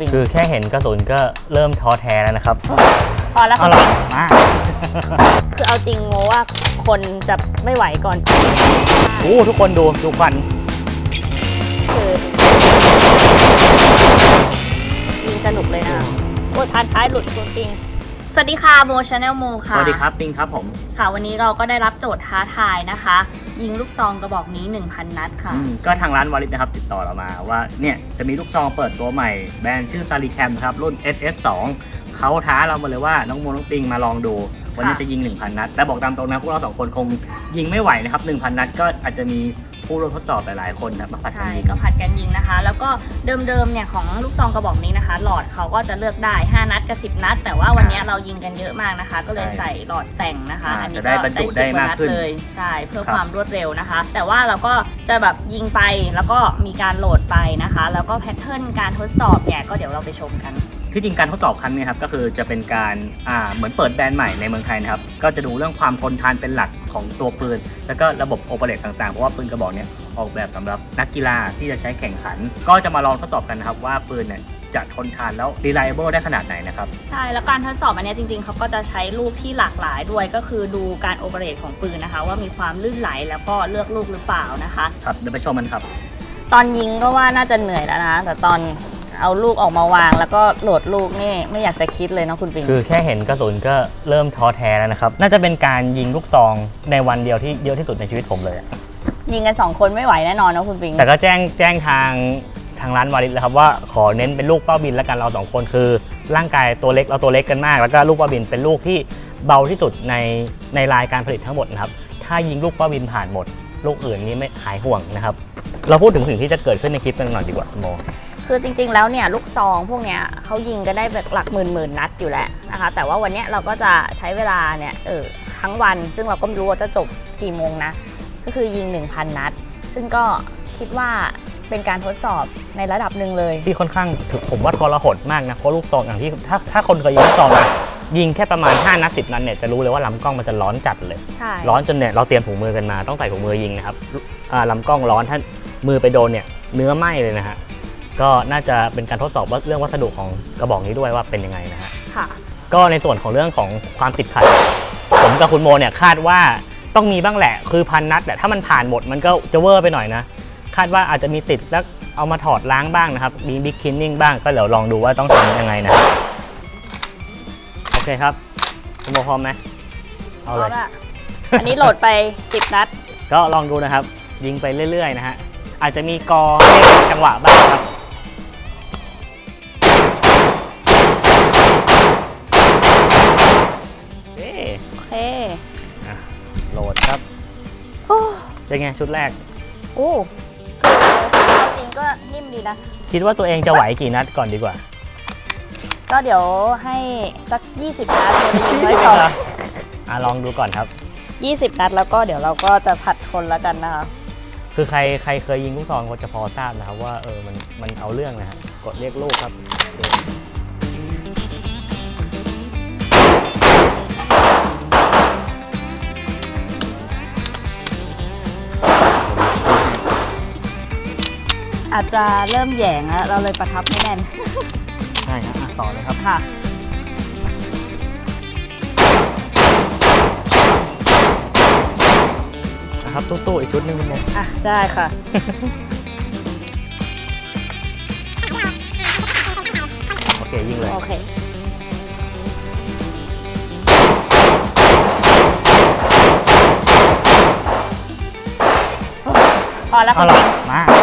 คือแค่เห็นกระสุนก็เริ่มท้อแท้แล้วนะครับ พอแล้วเอาค่ะหรอมา คือเอาจริงโมว่าคนจะไม่ไหวก่อนโอ้ทุกคนดูดูควันคือยิงสนุกเลยนะโอ้ยพันท้ายหลุดตัวจริงส วัสดีค่ะโมชาแนลโมค่ะ สวัสดีครับปิงครับผม ค่ะ วันนี้เราก็ได้รับโจทย์ท้าทายนะคะ ยิงลูกซองกระบอกนี้ 1,000 นัดค่ะอืมก็ทางร้านวาริสนะครับติดต่อเรามาว่าเนี่ยจะมีลูกซองเปิดตัวใหม่ แบรนด์ชื่อซาริแคมครับรุ่น SS2 เขาท้าเรามาเลยว่าน้องโมน้องปิงมาลองดู วันนี้ค่ะจะยิง 1,000 นัดแต่บอกตามตรงนะพวกเราสองคนคงยิงไม่ไหวนะครับ1,000 นัดก็อาจจะมี ผู้ร่วมทดสอบหลายๆคนนะมาผัดกันใช่ยิง ก็ผัดกันยิงนะคะ แล้วก็เดิมๆเนี่ยของลูกซองกระบอกนี้นะคะ หลอดเขาก็จะเลือกได้ 5 นัดกับ10 นัด แต่ว่าวันนี้เรายิงกันเยอะมากนะคะ ก็เลยใช่ใส่หลอดแต่งนะคะ อ่าอันนี้จะได้บรรจุ10ได้มากว่นัขึ้น เลยใช่เพื่อครับความรวดเร็วนะคะ แต่ว่าเราก็จะแบบยิงไปแล้วก็มีการโหลดไปนะคะ แล้วก็แพทเทิร์นการทดสอบเนี่ยก็เดี๋ยวเราไปชมกัน ที่จริงการทดสอบครั้งนี้ครับก็คือจะเป็นการอ่าเหมือนเปิดแบรนด์ใหม่ในเมืองไทยนะครับก็จะดูเรื่องความทนทานเป็นหลัก ของตัวปืน แล้วก็ระบบโอเปเรตต่างๆ เพราะว่าปืนกระบอกเนี้ยออกแบบสำหรับนักกีฬาที่จะใช้แข่งขัน ก็จะมาลองทดสอบกันนะครับว่าปืนเนี่ยจะทนทานแล้ว reliable ได้ขนาดไหนนะครับ ใช่ แล้วการทดสอบอันเนี้ยจริงๆ เขาก็จะใช้ลูกที่หลากหลายด้วยก็คือดูการโอเปเรตของปืนนะคะ ว่ามีความลื่นไหลแล้วก็เลือกลูกหรือเปล่านะคะ ครับเดี๋ยวไปชมมันครับ ตอนยิงก็ว่าน่าจะเหนื่อยแล้วนะ แต่ตอน เอาลูกออกมาวาง แล้วก็โหลดลูกนี่ไม่อยากจะคิดเลยเนาะคุณปิง คือแค่เห็นกระสุนก็เริ่มท้อแท้แล้วนะครับ น่าจะเป็นการยิงลูกซองในวันเดียวที่เยอะที่สุดในชีวิตผมเลยอะยิงกันสองคนไม่ไหวแน่นอนเนาะคุณปิง แต่ก็แจ้งแจ้งทางทางร้านวาริสแล้วครับว่าขอเน้นเป็นลูกเป้าบินแล้วกันเราสองคนคือ ร่างกายตัวเล็กเราตัวเล็กกันมาก แล้วก็ลูกเป้าบินเป็นลูกที่เบาที่สุดในในรายการผลิตทั้งหมดนะครับถ้ายิงลูกเป้าบินผ่านหมด ลูกอื่นนี้ไม่หายห่วงนะครับ เราพูดถึงสิ่งที่จะเกิดขึ้นในคลิปกันหน่อยดีกว่าคุณโม คือจริงๆแล้วเนี่ยลูกซองพวกเนี้ยเขายิงกันได้แบบหลักหมื่นหมื่นนัดอยู่แล้วนะคะ แต่ว่าวันเนี้ยเราก็จะใช้เวลาเนี่ยเออทั้งวัน ซึ่งเราก็ไม่รู้ว่าจะจบกี่โมงนะ ก็คือยิง 1,000 นัด ซึ่งก็คิดว่าเป็นการทดสอบในระดับหนึ่งเลยที่ค่อนข้างถึงผมว่าทรหดมากนะเพราะลูกซองอย่างที่ถ้าถ้าคนเคยยิงลูกซองนะยิงแค่ประมาณ 5 นัด 10 นัดเนี่ยจะรู้เลยว่าลำกล้องมันจะร้อนจัดเลย ใช่ร้อนจนเนี่ยเราเตรียมถุงมือกันมาต้องใส่ถุงมือยิงนะครับอ่าลำกล้องร้อนถ้ามือไปโดนเนี่ยเนื้อไหม้เลยนะฮะ ก็น่าจะเป็นการทดสอบว่าเรื่องวัสดุของกระบอกนี้ด้วยว่าเป็นยังไงนะฮะค่ะ ก็ในส่วนของเรื่องของความติดขัด ผมกับคุณโมเนี่ยคาดว่าต้องมีบ้างแหละ คือพันนัดแต่ถ้ามันผ่านหมดมันก็จะเวอร์ไปหน่อยนะ คาดว่าอาจจะมีติดแล้วเอามาถอดล้างบ้างนะครับมีบิ๊กคินนิ่งบ้างก็เดี๋ยวลองดูว่าต้องทำยังไงนะโอเคครับคุณโมพร้อมไหมเอาเลยละอันนี้โหลดไป 10 นัด ก็ลองดูนะครับ ยิงไปเรื่อยๆนะฮะอาจจะมีกอให้จังหวะบ้างครับ อ๊ะโอเคโหลดครับโอ้เป็นไงชุดแรก โอ้คือจริงก็นิ่มดีนะ คิดว่าตัวเองจะไหวกี่นัดก่อนดีกว่า ก็เดี๋ยวให้สัก 20 นัดเลยยิงไว้ก่อนอะลองดูก่อนครับ 20 นัดแล้วก็เดี๋ยวเราก็จะผัดคนแล้วกันนะคะคือใครใครเคยยิงลูกซองก็จะพอทราบนะครับว่าเออมันมันเอาเรื่องนะฮะกดเรียกลูกครับ อาจจะเริ่มแหยงแล้วเราเลยประทับไม่แน่น ใช่ครับอะต่อเลยครับ ค่ะ นะครับสู้ๆอีกชุดหนึงคุณโมอะ ได้ค่ะ โอเคยิงเลยโอเค พอแล้วเอาคุณล่ะปิงมา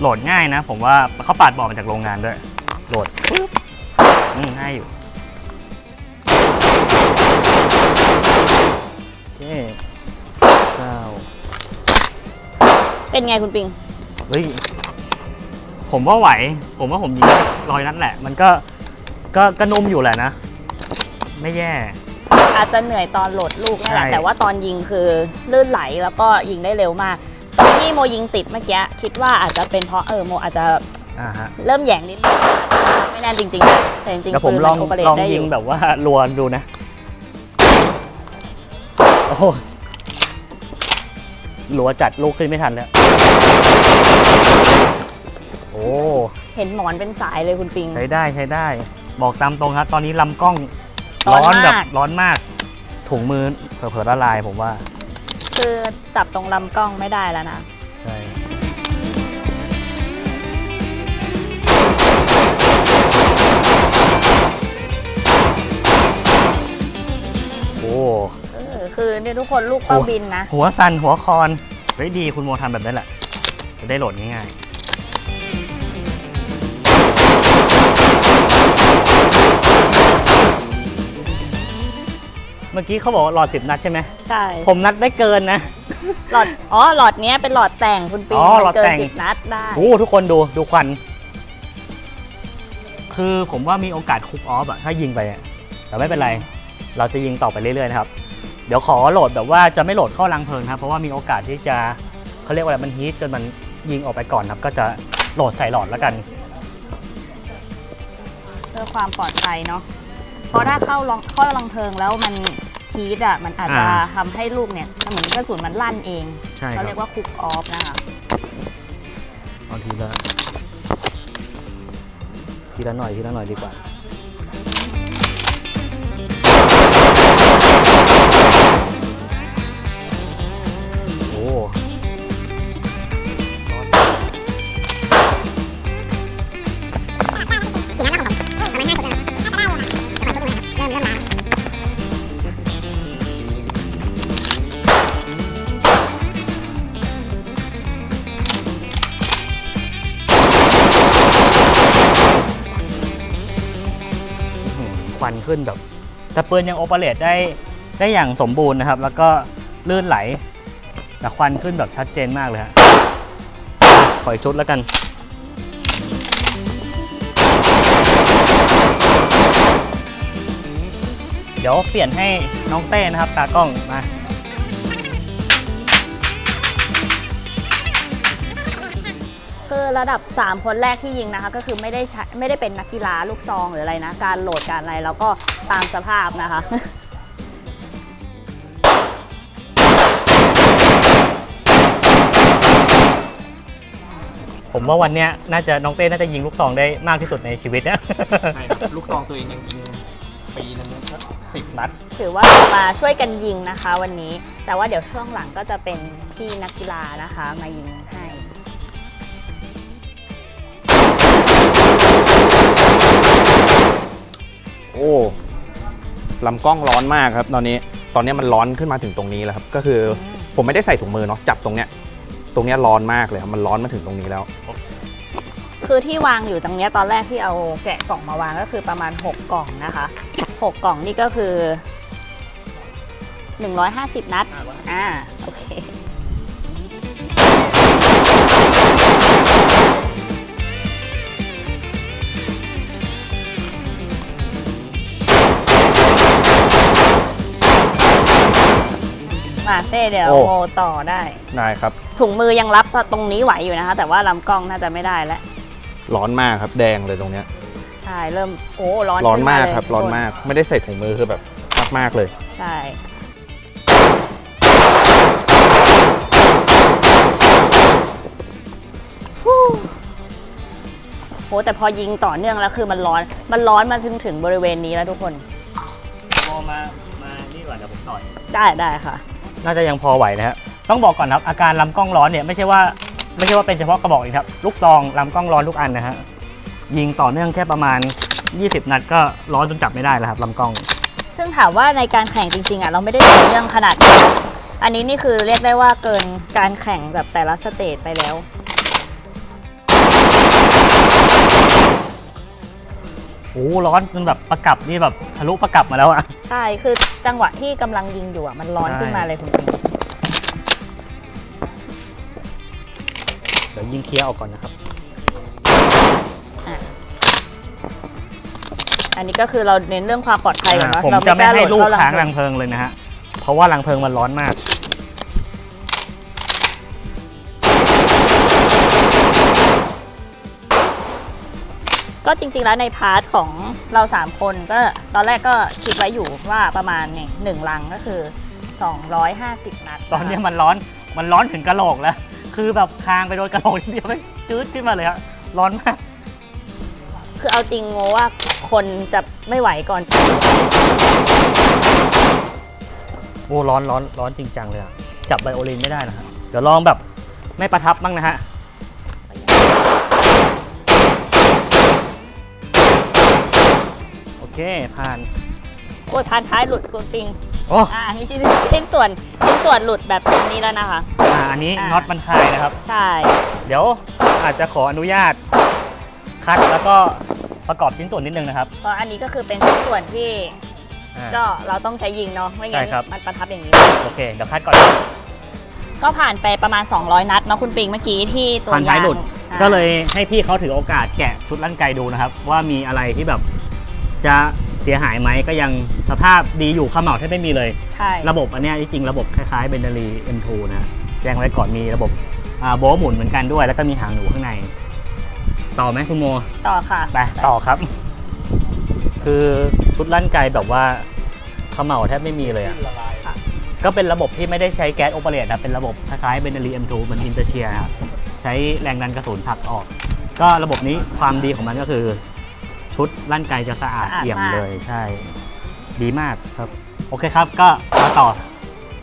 โหลดง่ายนะ ผมว่าเขาปาดบอกมาจากโรงงานด้วย โหลดปึ๊บอืมง่ายอยู่โอเคเก้าเป็นไงคุณปิง เฮ้ย ผมว่าไหว ผมว่าผมยิงร้อยนัดแหละ มันก็ก็ก็นุ่มอยู่แหละนะ ไม่แย่ อาจจะเหนื่อยตอนโหลดลูกนี่แหละ ใช่ แต่ว่าตอนยิงคือลื่นไหลแล้วก็ยิงได้เร็วมาก ตอนที่โมยิงติดเมื่อกี้คิดว่าอาจจะเป็นเพราะเออโมอาจจะอ่าฮะเริ่มแหยงนิดนึงไม่แน่นจริงๆแต่จริงเดี๋ยวๆผมปืนลองนโอเปเรตลองได้อยิงยู่แบบว่ารัวดูนะ โอ้โหรัวจัดลูกขึ้นไม่ทันแล้ว โอ้ เห็นหมอนเป็นสายเลยคุณปิง ใช้ได้ใช้ได้ บอกตามตรงครับตอนนี้ลำกล้อง ร้ร้ออนนมากแบบร้อนมาก ถุงมือเผลอๆละลายผมว่า คือจับตรงลำกล้องไม่ได้แล้วนะ ใช่โอ้เออคือเนี่ยทุกคนลูกเป้าบินนะ หัวสั่นหัวคอนเฮ้ยดีคุณโมทำแบบนั้นแหละ จะได้โหลดง่ายๆ เมื่อกี้เขาบอกว่าหลอดสิบนัดใช่ไหมใช่ ผมนัดได้เกินนะ หลอด อ๋อ หลอดเนี้ยเป็นหลอดแต่งคุณปิงอ๋อมันหลอดเกินแต่งสิบนัดได้ โอ้ทุกคนดูดูควัน คือผมว่ามีโอกาสคุกออฟอะถ้ายิงไปอะแต่ไม่เป็นไร เราจะยิงต่อไปเรื่อยๆนะครับ เดี๋ยวขอโหลดแบบว่าจะไม่โหลดเข้ารังเพลิงครับ เพราะว่ามีโอกาสที่จะเขาเรียกว่าอะไรมันฮีทจนมันยิงออกไปก่อนครับ ก็จะโหลดใส่หลอดแล้วกัน เพื่อความปลอดภัยเนาะเพราะถ้าเข้าลองเข้าลังเพลิงแล้วมัน ฮีทอะมันอาจจะอ่าทำให้ลูกเนี่ยเหมือนกระสุนมันลั่นเองใช่คเขารับเรียกว่าคุกออฟนะคะ เอาทีละทีละหน่อยทีละหน่อยดีกว่า โอ้ วันขึ้นแบบแต่ปืนยังโอเปเรตได้ได้อย่างสมบูรณ์นะครับ แล้วก็ลื่นไหล แต่ควันขึ้นแบบชัดเจนมากเลยฮะขออีกชุดแล้วกัน เดี๋ยวเปลี่ยนให้น้องเต้นะครับ ตากล้องมา ระดับ 3 คนแรกที่ยิงนะคะ ก็คือไม่ได้ใช้ไม่ได้เป็นนักกีฬาลูกซองหรืออะไรนะ การโหลดการอะไรแล้วก็ตามสภาพนะคะผมว่าวันเนี้ยน่าจะน้องเต้น่าจะยิงลูกซองได้มากที่สุดในชีวิตนะ ใช่ครับลูกซองตัวเองยังยิงปีหนึงสักสิบนัด ถือว่าเรามาช่วยกันยิงนะคะวันนี้ แต่ว่าเดี๋ยวช่วงหลังก็จะเป็นพี่นักกีฬานะคะมายิง โอ้ลำกล้องร้อนมากครับ ตอนนี้ตอนนี้มันร้อนขึ้นมาถึงตรงนี้แล้วครับก็คือผมไม่ได้ใส่ถุงมือเนาะจับตรงเนี้ยตรงเนี้ยร้อนมากเลยครับมันร้อนมาถึงตรงนี้แล้ว คือที่วางอยู่ตรงเนี้ยตอนแรกที่เอาแกะกล่องมาวางก็คือประมาณ 6 กล่องนะคะ6กล่องนี่ก็คือ 150 นัดอ่าโอเค มาเต้เดี๋ยวโอ้ โมต่อได้ได้ครับ ถุงมือยังรับตรงนี้ไหวอยู่นะคะ แต่ว่าลำกล้องน่าจะไม่ได้แล้ว ร้อนมากครับ แดงเลยตรงเนี้ย ใช่ เริ่มโอ้ร้อนร้อนขึ้มากเลยครับ ทุร้อนคมาก ไม่ได้ใส่ถุงมือคือแบบมากๆเลย ใช่ ฮู้โหแต่พอยิงต่อเนื่องแล้วคือมันร้อน มันร้อนมาถึงถึงบริเวณนี้แล้วทุกคน โมมา มา นี่ก่อนเดี๋ยวผมต่อยได้ได้ค่ะ น่าจะยังพอไหวนะครับต้องบอกก่อนครับอาการลำกล้องร้อนเนี่ยไม่ใช่ว่าไม่ใช่ว่าเป็นเฉพาะกระบอกเองครับลูกซองลำกล้องร้อนทุกอันนะฮะยิงต่อเนื่องแค่ประมาณ 20 นัดก็ร้อนจนจับไม่ได้แล้วครับลำกล้อง ซึ่งถามว่าในการแข่งจริงๆอะเราไม่ได้ต่อเนื่องขนาดนี้อันนี้นี่คือเรียกได้ว่าเกินการแข่งแบบแต่ละสเตจไปแล้ว โอ้ร้อนจนแบบประกับนี่แบบทะลุประกับมาแล้วอะ ใช่คือจังหวะที่กำลังยิงอยู่อะมันร้อนใช่ ขึ้นมาเลยคุณปิงเดี๋ยวยิงเคลียร์ออกก่อนนะครับ อันนี้ก็คือเราเน้นเรื่องความปลอดภัยก่อนว่าผมเราจะไม่ไม่กล้าโหลให้ดลูกเข้าค้างรัรังงเพลิงเลยนะฮะ เพราะว่ารังเพลิงมันร้อนมาก ก็จริงๆแล้วในพาร์ทของเรา 3 คนก็ตอนแรกก็คิดไว้อยู่ว่าประมาณเนี่ยหนึ่งลังก็คือ 250 นัดตอนนี้มันร้อนมันร้อนถึงกระโหลกแล้ว คือแบบคางไปโดนกระโหลกนิดเดียวไม่จืดขึ้นมาเลยฮะร้อนมากคือเอาจริงโมว่าคนจะไม่ไหวก่อน โอ้ร้อนร้อนร้อนจริงจังเลยอะจับไบโอลินไม่ได้นะฮะเดี๋ยวลองแบบไม่ประทับบ้างนะฮะ เคผ่าน โอ้ยพันท้ายหลุดคุณปิงโอ้อ่านี่ชิ้นชิ้นส่วนชิ้นส่วนหลุดแบบนี้แล้วนะคะ อ่าอันนี้อ่า น็อตมันคลายนะครับ ใช่ เดี๋ยวอาจจะขออนุญาต คัดแล้วก็ประกอบชิ้นส่วนนิดนึงนะครับเพราะอันนี้ก็คือเป็นชิ้นส่วนที่อ่า ก็เราต้องใช้ยิงเนาะไม่งั้ใช่นครับ มันประทับอย่างนี้ โอเค เดี๋ยวคัดก่อนก็ผ่านไปประมาณ 200 นัดเนาะคุณปิงเมื่อกี้ที่ตัวผ่านท้ายยางหลุด อ่าก็เลยให้พี่เขาถือโอกาสแกะชุดลั่นไกดูนะครับ ว่ามีอะไรที่แบบ จะเสียหายไหมก็ยังสภาพดีอยู่ขมเหลาแทบไม่มีเลย ใช่ระบบอันเนี้ยที่จริงระบบคล้ายๆเบนเดลี M2 นะแจ้งไว้ก่อนมีระบบอ่าโบว์หมุนเหมือนกันด้วย แล้วก็มีหางหนูข้างใน ต่อไหมคุณโมต่อค่ะไปต่อครับ คือชุดลั่นไกแบบว่าเขม่าแทบไม่มีเลยอะค่ะก็เป็นระบบที่ไม่ได้ใช้แก๊สโอเปเรตนะเป็นระบบคล้ายๆเบนเดลี M2 เหมือนอินเตอร์เชียครับใช้แรงดันกระสุนผลักออก ก็ระบบนี้ความดีของมันก็คือ ชุดลั่นไกจะสะอาดสะอาดเอี่ยมมาก เลยใช่ ดีมากครับ โอเคครับก็มาต่อ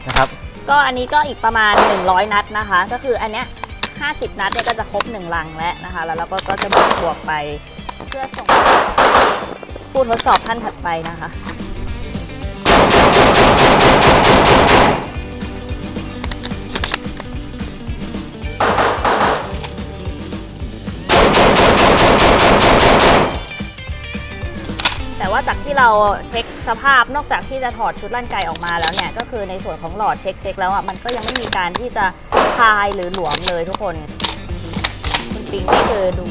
นะครับ ก็อันนี้ก็อีกประมาณ 100 นัดนะคะ ก็คืออันเนี้ย50 นัดเนี่ยก็จะครบ 1 ลังแล้วนะคะ แล้วเราก็ก็จะบวกบวกไป เพื่อส่งผู้ทดสอบท่านถัดไปนะคะ ว่าจากที่เราเช็คสภาพนอกจากที่จะถอดชุดลั่นไกออกมาแล้วเนี่ย ก็คือในส่วนของหลอดเช็คเช็คแล้วอะมันก็ยังไม่มีการที่จะคลายหรือหลวมเลยทุกคนคุณปิงนี่คือดู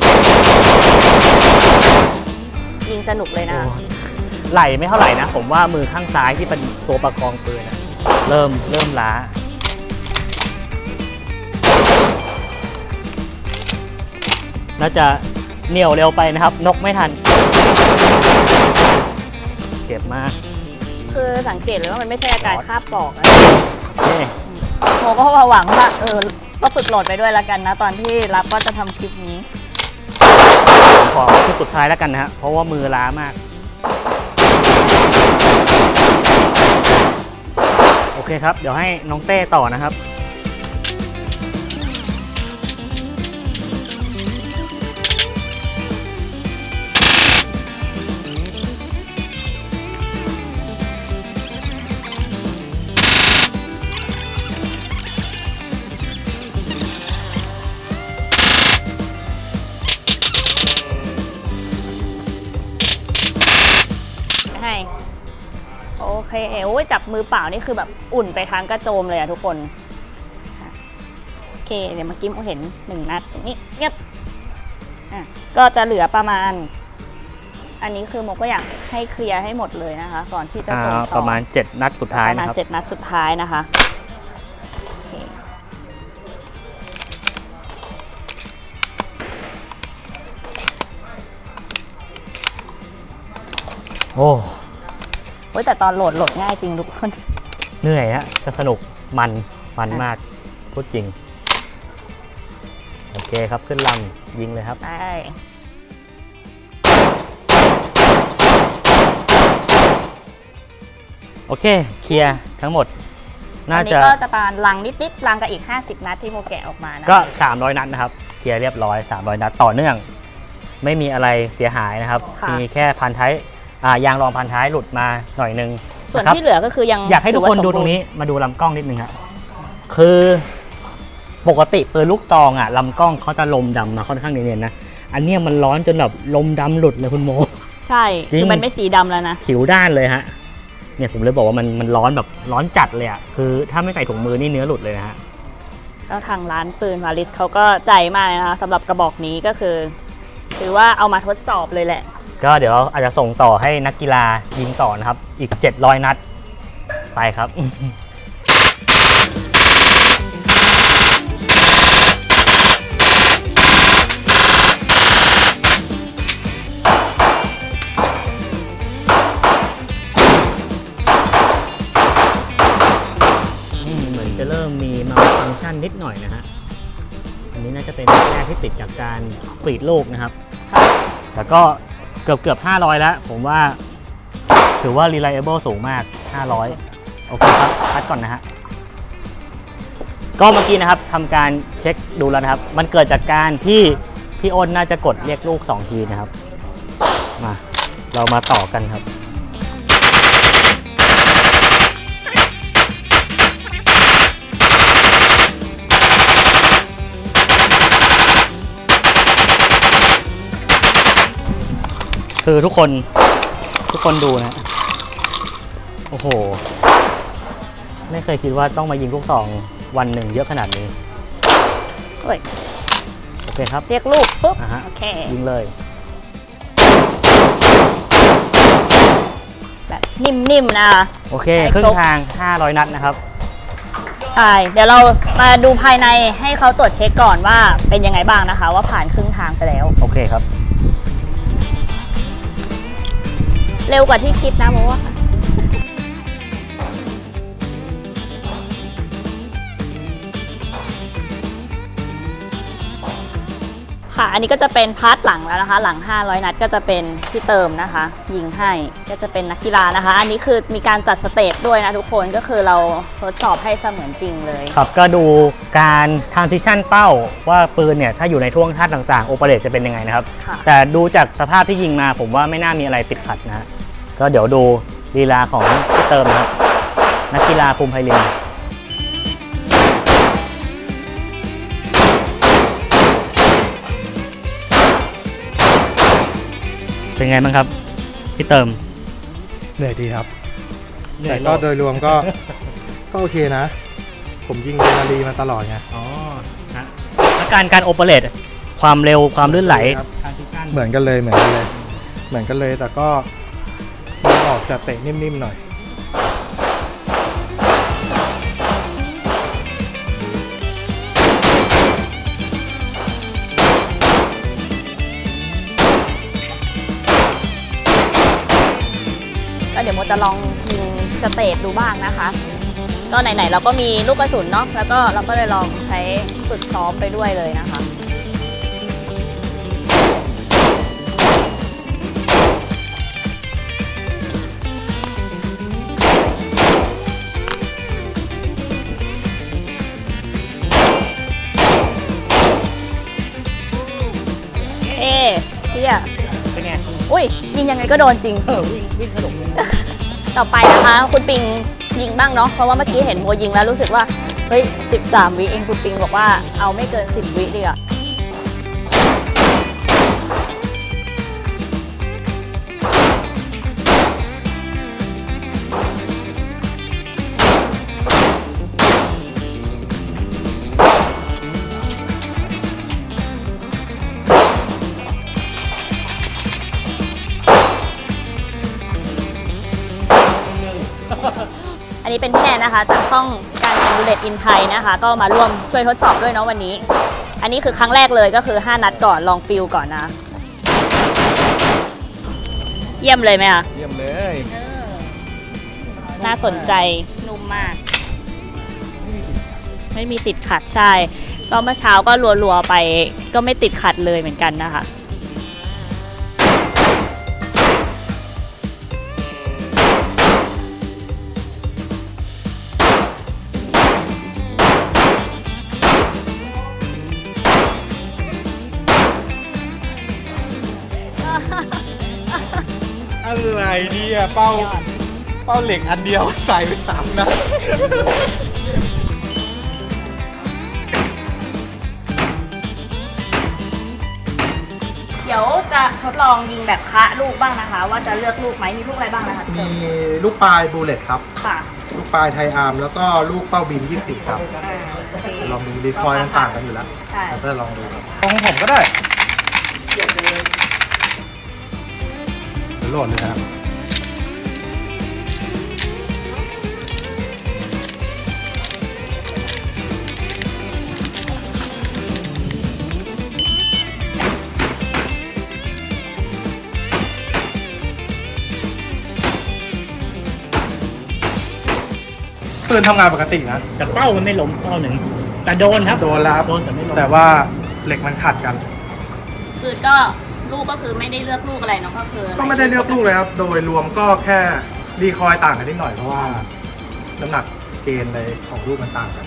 ยิงสนุกเลยนะคะไหลไม่เท่าไหร่นะ ผมว่ามือข้างซ้ายที่เป็นตัวประคองปืนอะเริ่มเริ่มล้า น่าจะเหนียวเร็วไปนะครับ นกไม่ทัน เจ็บมากคือสังเกตเลยว่ามันไม่ใช่อาการคาบปอกอะนี่โมก็หวังว่าเออก็ฝึกโหลดไปด้วยละกันนะ ตอนที่รับว่าจะทำคลิปนี้ ผมขอคือสุดท้ายแล้วกันนะฮะเพราะว่ามือล้ามาก โอเคครับ เดี๋ยวให้น้องเต้ต่อนะครับ เคโอ้ยจับมือเปล่านี่คือแบบอุ่นไปทางกระโจมเลยอะทุกคนอะโอเคเดี๋ยวเมื่อกี้โมเห็นหนึ่งนัดตรงนี้เงียบอะก็จะเหลือประมาณ อันนี้คือโมก็อยากให้เคลียร์ให้หมดเลยนะคะ ก่อนที่จะส่งอ่าต่อประมาณ 7 นัดสุดท้ายประมานะณครับ เจ็ดนัดสุดท้ายนะคะโอเคโอ้ โอ้ยแต่ตอนโหลดโหลดง่ายจริงทุกคน เหนื่อยฮะแต่สนุกมันมันมากพูดจริง โอเคครับขึ้นลำยิงเลยครับได้โอเค เคลียร์ทั้งหมด น่าอันจะนี้ก็จะประมาณลังนิดๆลังกับอีก 50 นัดที่โมแกะออกมานะก็ 300 นัดนะครับ เคลียร์เรียบร้อย 300 นัดต่อเนื่อง ไม่มีอะไรเสียหายนะครับ ค่ะ มีแค่พันท้ายอ่ายางรองพันท้ายหลุดมาหน่อยนึงส่วนะครับ ที่เหลือก็คือยังอยากให้ทุกคนถืดูว่สมตรงบูนี้มาดูลำกล้องนิดนึงครับคือปกติปืนลูกซองอะลำกล้องเขาจะลมดำมาค่อนข้างเนียนๆนะอันเนี้ยมันร้อนจนแบบลมดำหลุดเลยคุณโม ใช่จริง คือมันไม่สีดำแล้วนะ ผิวด้านเลยฮะเนี่ยผมเลยบอกว่ามันมันร้อนแบบร้อนจัดเลยอะคือถ้าไม่ใส่ถุงมือนี่เนื้อหลุดเลยนะฮะก็ทางร้านปืนวาลิสเขาก็ใจมากเลยนะคะสำหรับกระบอกนี้ก็คือ ถือว่าเอามาทดสอบเลยแหละ ก็เดี๋ยวอาจจะส่งต่อให้นักกีฬายิงต่อนะครับ อีก 700 นัด ไปครับอืมเหมือนจะเริ่มมีมาฟังก์ชันนิดหน่อยนะฮะจากการฟีดลูกนะครับ แต่ก็เกือบเกือบ500 แล้ว ผมว่าถือว่า reliable สูงมาก 500 โอเคครับคัดก่อนนะฮะ ก็เมื่อกี้นะครับทำการเช็คดูแล้วนะครับ มันเกิดจากการที่พี่อ้นน่าจะกดเรียกลูก 2 ทีนะครับ มา เรามาต่อกันครับ คือทุกคนทุกคนดูนะ โอ้โห ไม่เคยคิดว่าต้องมายิงลูกสองวันหนึ่งเยอะขนาดนี้เฮ้ย โอเคครับ เรียกลูกปุ๊บ อ่าฮะ โอเค ยิงเลย แบบนิ่มๆนะคะโอเคให้ครึ่ครงบทาง 500 นัดนะครับ ใช่เดี๋ยวเรามาดูภายในให้เขาตรวจเช็คก่อนว่าเป็นยังไงบ้างนะคะ ว่าผ่านครึ่งทางไปแล้ว โอเคครับ เร็วกว่าที่คิดนะโมว่า ค่ะ อันนี้ก็จะเป็นพาร์ทหลังแล้วนะคะ หลัง 500 นัดก็จะเป็นพี่เติมนะคะ ยิงให้ก็จะเป็นนักกีฬานะคะ อันนี้คือมีการจัดสเตจด้วยนะทุกคนก็คือเราทดสอบให้เสมือนจริงเลย ครับก็ดูการ transition เป้าว่าปืนเนี่ยถ้าอยู่ในท่วงท่าต่างๆโอเปเรตจะเป็นยังไงนะครับ ค่ะ แต่ดูจากสภาพที่ยิงมาผมว่าไม่น่ามีอะไรติดขัดนะฮะ ก็เดี๋ยวดูลีลาของพี่เติมนะครับ นักกีฬาภูมิไพลินเป็นไงบ้างครับ พี่เติม เหนื่อยดีครับเหนื่แต่อยก็โลกโดยรวมก็ ก็โอเคนะ ผมยิงเรนารีมาตลอดไง อ๋อฮะแล้วการการโอเปเรตความเร็วความลื่นไหลครับ transition เหมือนกันเลยเหมือนกันเลย เหมือนกันเลยแต่ก็มัน ออกจะเตะนิ่มๆหน่อยก็เดี๋ยวโมจะลองยิงสเตจดูบ้างนะคะ ก็ไหนๆเราก็มีลูกกระสุนเนาะแล้วก็เราก็เลยลองใช้ฝึกซ้อมไปด้วยเลยนะ เอ๊เจียเป็นไงอุ้ยยิงยังไงก็โดนจริง เออวิ่งวิ่งสนุกเลยต่อไปนะคะคุณปิงยิงบ้างเนาะเพราะว่าเมื่อกี้เห็นโมยิงแล้วรู้สึกว่าเฮ้ย 13 วิเองคุณปิงบอกว่าเอาไม่เกิน 10 วิดีกว่า นนี้เป็นพี่แนนนะคะจากห้องการเงินบูเลตอินไทยนะคะ ก็มาร่วมช่วยทดสอบด้วยเนาะวันนี้ อันนี้คือครั้งแรกเลยก็คือ 5 นัดก่อนลองฟิลก่อนนะ เยี่ยมเลยไหมคะเยี่ยมเลยน่าสนใจนุ่มมาก ไม่มีติดขัดใช่ ก็เมื่อเช้าก็รัวๆไปก็ไม่ติดขัดเลยเหมือนกันนะคะ อะไรเนี่ยเป้า เป้าเหล็กอันเดียวใส่ไปสามนัดเดี๋ยวจะทดลองยิงแบบคะลูกบ้างนะคะ ว่าจะเลือกลูกไหมมีลูกอะไรบ้างนะคะพี่มีเติมลูกปลายบูเลตครับ ค่ะลูกปลายไทยอาร์มแล้วก็ลูกเป้าบิน20ครับ อ่าโอเคลองดูรีคอยล์มันต่างกันอยู่แล้วใช่เราจะลองดูครับของผมก็ได้เดี๋ยวโหลดเลยนะครับ ปืนทำงานปกตินะ แต่เป้ามันไม่ล้มเป้าหนึ่งแต่โดนครับโดนแล้วครับ โดนแต่ไม่ล้มแต่ว่าเหล็กมันขัดกันอปืนก็ลูกก็คือไม่ได้เลือกลูกอะไรเนาะก็คือก็ไม่ได้เลือกลูกเลยครับ โดยรวมก็แค่รีคอยต่างกันนิดหน่อยเพราะว่าน้ำหนักเกณฑ์ในของลูกมันต่างกัน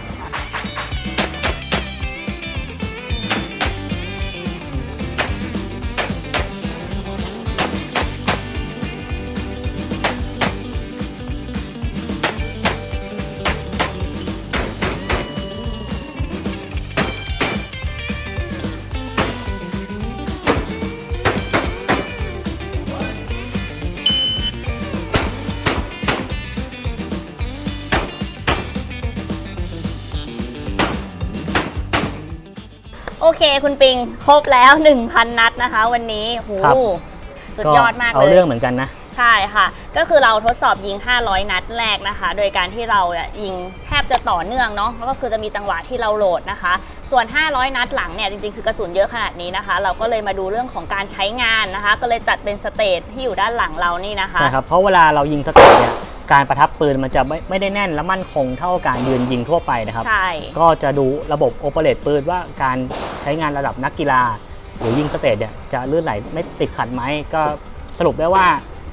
โอเคคุณปิงครบแล้ว 1,000 นัดนะคะ วันนี้โหครับ สุดยอดมากเอาเลย เรื่องเหมือนกันนะ ใช่ค่ะ ก็คือเราทดสอบยิง 500 นัดแรกนะคะ โดยการที่เราอะยิงแทบจะต่อเนื่องเนาะก็คือจะมีจังหวะที่เราโหลดนะคะ ส่วน 500 นัดหลังเนี่ยจริงๆ คือกระสุนเยอะขนาดนี้นะคะ เราก็เลยมาดูเรื่องของการใช้งานนะคะ ก็เลยจัดเป็นสเตจที่อยู่ด้านหลังเรานี่นะคะใช่ครับ เพราะเวลาเรายิงสเต็ปเนี่ย การประทับปืนมันจะไม่ไม่ได้แน่นและมั่นคงเท่าการยืนยิงทั่วไปนะครับ ใช่ ก็จะดูระบบโอเปเรตปืนว่าการใช้งานระดับนักกีฬา หรือยิงสเตจเนี่ยจะลื่นไหลไม่ติดขัดไหมก็สรุปได้ว่า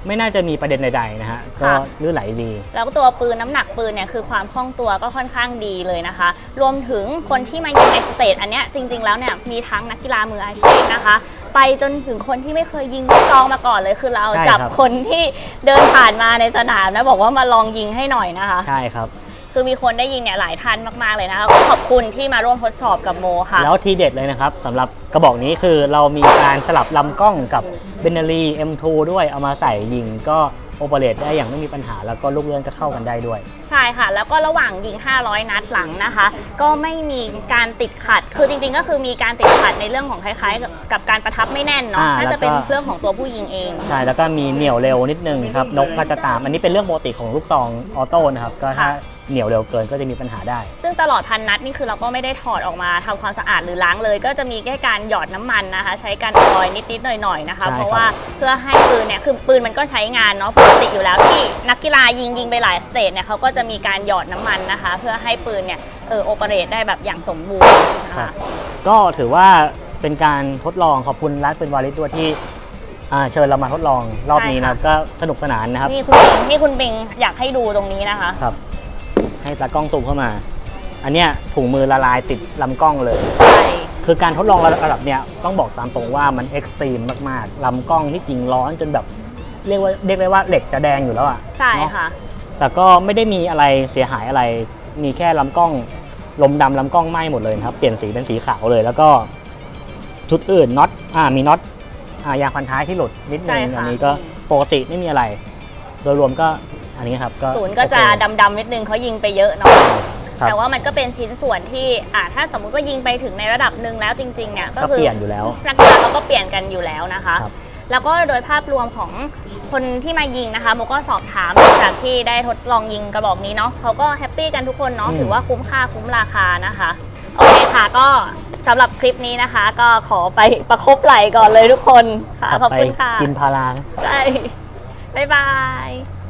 ไม่น่าจะมีประเด็นใดๆนะฮะก็ลื่นไหลดี แล้วก็ตัวปืนน้ำหนักปืนเนี่ยคือความคล่องตัวก็ค่อนข้างดีเลยนะคะ รวมถึงคนที่มายิงในสเตจอันเนี้ยจริง ๆ แล้วเนี่ยมีทั้งนักกีฬามืออาชีพนะคะ ไปจนถึงคนที่ไม่เคยยิงลูกซองมาก่อนเลยคือเราใช่จับครับคนที่เดินผ่านมาในสนามนะบอกว่ามาลองยิงให้หน่อยนะคะ ใช่ครับ คือมีคนได้ยิงเนี่ยหลายท่านมากๆเลยนะคะก็ขอบคุณที่มาร่วมทดสอบกับโมค่ะ แล้วทีเด็ดเลยนะครับสำหรับกระบอกนี้คือเรามีการสลับลำกล้องกับเบนเนลี M2 ด้วยเอามาใส่ยิงก็ โอเปเรตได้อย่างไม่มีปัญหา แล้วก็ลูกเลื่อนก็เข้ากันได้ด้วย ใช่ค่ะ แล้วก็ระหว่างยิง 500 นัดหลังนะคะ ก็ไม่มีการติดขัด คือจริงๆ ก็คือมีการติดขัดในเรื่องของคล้ายๆ กับกับการประทับไม่แน่นเนาะ อ่าน่าแล้วก็จะเป็นเรื่องของตัวผู้ยิงเอง ใช่ แล้วก็มีเหนี่ยวเร็วนิดนึงครับ นกก็จะตาม อันนี้เป็นเรื่องปกติของลูกซองออโต้นะครับ ก็ถ้าค่ะ เหนี่ยวเร็วเกินก็จะมีปัญหาได้ ซึ่งตลอดพันนัดนี่คือเราก็ไม่ได้ถอดออกมาทำความสะอาดหรือล้างเลย ก็จะมีแค่การหยอดน้ำมันนะคะ ใช้การออยนิดๆหน่อยๆนะคะ ใช่ครับ เพราะว่าเพื่อให้ปืนเนี่ยคือปืนมันก็ใช้งานเนาะปกติอยู่แล้วที่นักกีฬายิงยิงไปหลายสเตจเนี่ยเขาก็จะมีการหยอดน้ำมันนะคะ เพื่อให้ปืนเนี่ยเออโอเปเรตได้แบบอย่างสมบูรณ์นะครัคะ บก็ถือว่าเป็นการทดลองขอบคุณร้านปืนวาลิสด้วยที่อ่าเชิญเรามาทดลองรอบนี้นะครับก็สนุกสนานนะครับ นี่คุณปิงนี่คุณปิงอยากให้ดูตรงนี้นะคะ ครับ ให้ตากล้องซูมเข้ามา อันเนี้ยถุงมือละลายติดลำกล้องเลย ใช่คือการทดลองระดับเนี้ยต้องบอกตามตรงว่ามันเอ็กซ์ตรีมมากๆลำกล้องที่จริงร้อนจนแบบเรียกว่าเรียกได้ว่าเหล็กจะแดงอยู่แล้วอะใช่เนอะค่ะ แต่ก็ไม่ได้มีอะไรเสียหายอะไร มีแค่ลำกล้องลมดำลำกล้องไหม้หมดเลยนะครับ เปลี่ยนสีเป็นสีขาวเลย แล้วก็ชุดอื่นน็อตอ่ามีน็อตอ่ายางพันท้ายที่หลุดนิดใช่นึงค่ะ อันนี้ก็ปกติไม่มีอะไร โดยรวมก็ อันนี้ครับก็ศูนย์ก็จะโอเค ดำๆนิดนึงเขายิงไปเยอะเนาะครับ แต่ว่ามันก็เป็นชิ้นส่วนที่อ่าถ้าสมมุติว่ายิงไปถึงในระดับหนึ่งแล้วจริงๆเนี่ยก็ก็คืเปลี่ยนอยู่แล้ว นักกีฬาเขาก็เปลี่ยนกันอยู่แล้วนะคะ ครับ แล้วก็โดยภาพรวมของคนที่มายิงนะคะโมก็สอบถามจากที่ได้ทดลองยิงกระบอกนี้เนาะเขาก็แฮปปี้กันทุกคนเนาะอืมถือว่าคุ้มค่าคุ้มราคานะคะ โอเคค่ะก็สำหรับคลิปนี้นะคะ ก็ขอไปประคบไหลก่อนเลยทุกคนค่ะกลับขอบไปคุณค่ะกินพารา ใช่ บ๊ายบาย